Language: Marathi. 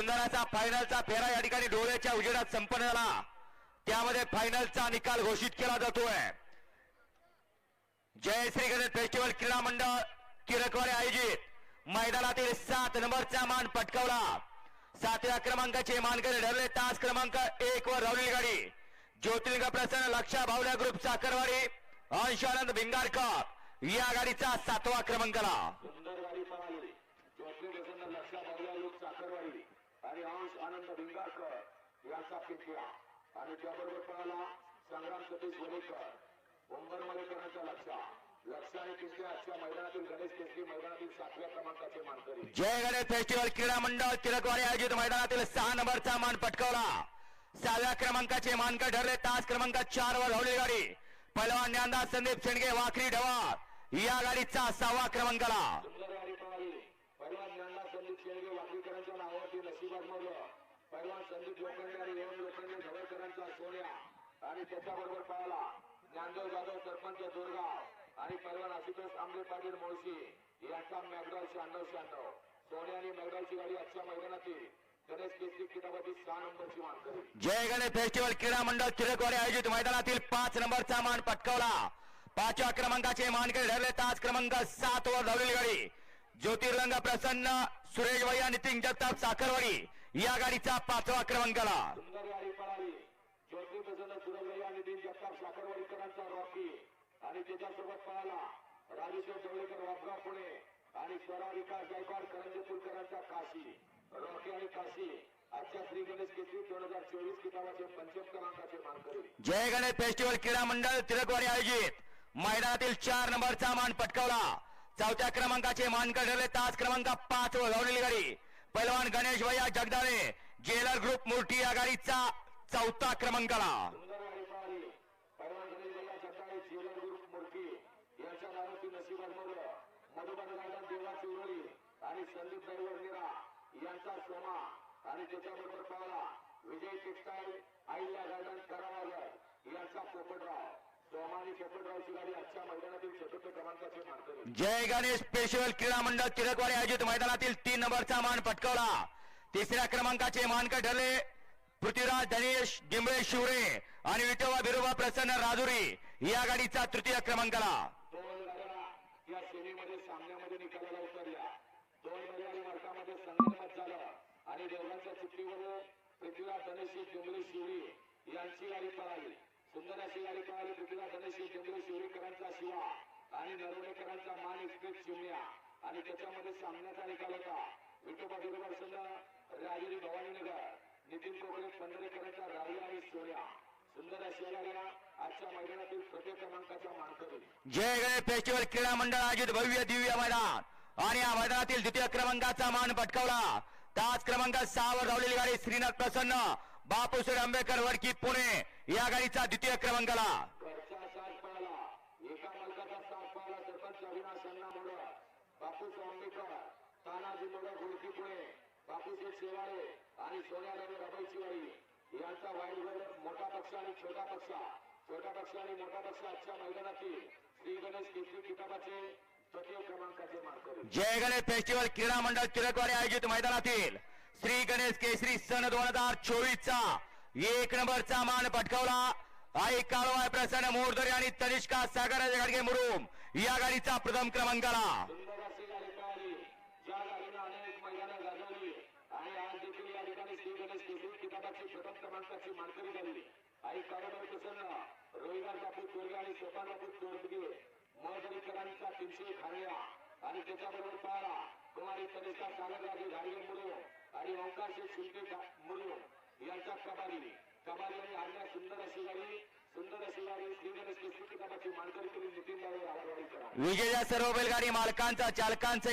सुंदर फायनलचा फेरा या ठिकाणी डोळ्याच्या उजेडात संपन्न झाला. त्यामध्ये फायनलचा निकाल घोषित केला जातोय. जय श्री गणेश फेस्टिवल क्रीडा मंडळ किरकवाडे आयोजित. मैदानातील सात नंबरचा मान पटकावला. सातव्या क्रमांकाचे मानकरी ठरले. तास क्रमांक एक वर धावलेली गाडी ज्योतिर्लिंग प्रसन्न लक्षा भावल्या ग्रुप साखरवाडी अंशानंद भिंगारकर. या गाडीचा सातवा क्रमांकाला. आणि अंश आनंद भिंगारकर यांचा पिंपळा आणि त्याबरोबर पळाला संग्राम सतीश वडेकर उंबर मलेकरांचा लक्षा लक्ष आणि पिंपळे आजच्या मैदानातील गणेश केसरी मैदानातील सातव्या क्रमांकाचे मानकरी. जय गणेश फेस्टिवल क्रीडा मंडळ तिरकवाडी आयोजित मैदानातील सहा नंबरचा मान पटकावला. सहाव्या क्रमांकाचे मानकर ठरले. तास क्रमांक चार वर धावलेली गाडी. पहिलवान ज्ञानदास संदीप शेंडगे वाखरी ढवा या गाडीचा सहावा क्रमांकाला सुंदर गाडी पळाली पैलवान ज्ञानला संदीप शेळगे वाकडीकरांच्या नावावरती नशिबात मोडलं भगवान संदीप लोखंडे आणि एवढ लोखंडे ढवळकरांचा सोन्या आणि त्याच्याबरोबर पळाला ज्ञानदेव जाधव सरपंच दुर्गाव आणि परवान आशुतोष आंबे पाटील मोळशी. यांचा मॅगडॉल शहाण्णव शहाण्णव. सोन्या आणि मॅगडॉलची गाडी आजच्या मैदानातील गणेश केसरी किताबाची सहा नंबरची मानकरी जय गणेश फेस्टिवल क्रीडा मंडळ तिरकवाडी आयोजित मैदानातील पाच नंबरचा मान पटकावला. पाचव्या क्रमांकाचे मानकरी ठरले तास क्रमांक सात वर धावलेली गाडी. ज्योतिर्लिंग प्रसन्न सुरेश भैया नितीन जगताप साखरवाडी. या गाडीचा पाचवा क्रमांकाला साखरवाडीकरांचा रॉकी. आणि त्याच्यासोबत पळाला राजेश्वर जवळेकर वापगाव पुणे. आणि स्वरा विकास गायकवाड करंजपूरकरांचा काशी. रॉकी आणि काशी. जय गणेश फेस्टिवल क्रीडा मंडळ तिरकवाडी आयोजित. मैदानातील चार नंबरचा मान पटकावला. चौथ्या क्रमांकाचे मानकर ठरले. तास क्रमांक पाच धावलेली गाडी. पैलवान गणेश भैया जगदाळे जेलर ग्रुप मूर्ती आघाडीचा चौथा क्रमांकाला. आणि संदीप ड्रायव्हर यांचा सोमा आणि त्याच्याबरोबर पळाला विजय टेक्सटाईल आईला गार्डन करावागर यांचा पोपटराव जय गणेश फेस्टिवल क्रीडा मंडळ तिरकवाडी आयोजित मैदानातील तीन नंबरचा मान पटकावला. तिसऱ्या क्रमांकाचे मानकर ठरले पृथ्वीराज धनेश डिंबळे शिवरे आणि विठोबा बिरोबा प्रसन्न राजुरी या गाडीचा तृतीय क्रमांकाला. दोन गाड्या या सेमीमध्ये सामन्यामध्ये निकालाला उतरल्या. दोन गाड्या वर्गामध्ये संगमत झालं आणि देवळांच्या चिठ्ठीवर पृथ्वीराज धनेशी शिवरी यांची गाडी पळाली सुंदर अशी गाडी पळाली पृथ्वीराज धनेशी जुंगली शिवा आणि नरवणेकरांचा मान एक्सप्रेस चिमण्या आणि त्याच्यामध्ये सामन्याचा निकाल होता. विठोबा बिरोबर संघ राजुरी भवानीनगर नितीन कोकळे पंधरेकरांचा राहुल आणि सोन्या सुंदर अशी आजच्या मैदानातील प्रत्येक क्रमांकाच्या मानकरी. जय गणेश फेस्टिवल क्रीडा मंडळ आयोजित भव्य दिव्य मैदान. आणि या मैदानातील द्वितीय क्रमांकाचा मान पटकावला. तास क्रमांक सहा वर धावलेली गाडी श्रीनाथ प्रसन्न. बापूसर आंबेडकर वडकी पुणे या गाडीचा द्वितीय क्रमांकाला? घरचा एका बापू आंबेकर शेवाळे आणि सोन्या रवी यांचा वाईट मोठा पक्ष आणि छोटा पक्ष छोटा पक्ष आणि मोठा पक्ष आजच्या मैदानातील श्री गणेश केसरी किताबाचे जय गणेश फेस्टिवल क्रीडा मंडळ तिरकवाडी आयोजित मैदानातील श्री गणेश केसरी सन दोन हजार चोवीस चा एक नंबरचा मान पटकावला. आई काळवाय प्रसन्न मोरदरे आणि तनिष्का सागर गाडगे मुरुम या गाडीचा प्रथम क्रमांक आला आणि आई प्रसन्न रोहिदास बापू आणि सोपान बापू तीनशे आणि त्याच्याबरोबर पाळा. कुमारी तनिष्ठा सागरराजे गाडगे मुरुम. आणि ओंकार शेठ शुल्के मुरुम यांचा कबारीने कबारी आणि सुंदर अशी गाडी सुंदर अशी गाडी श्री केसरी मानकरी नितीन सर्व बैलगाडी मालकांचा चालकांचा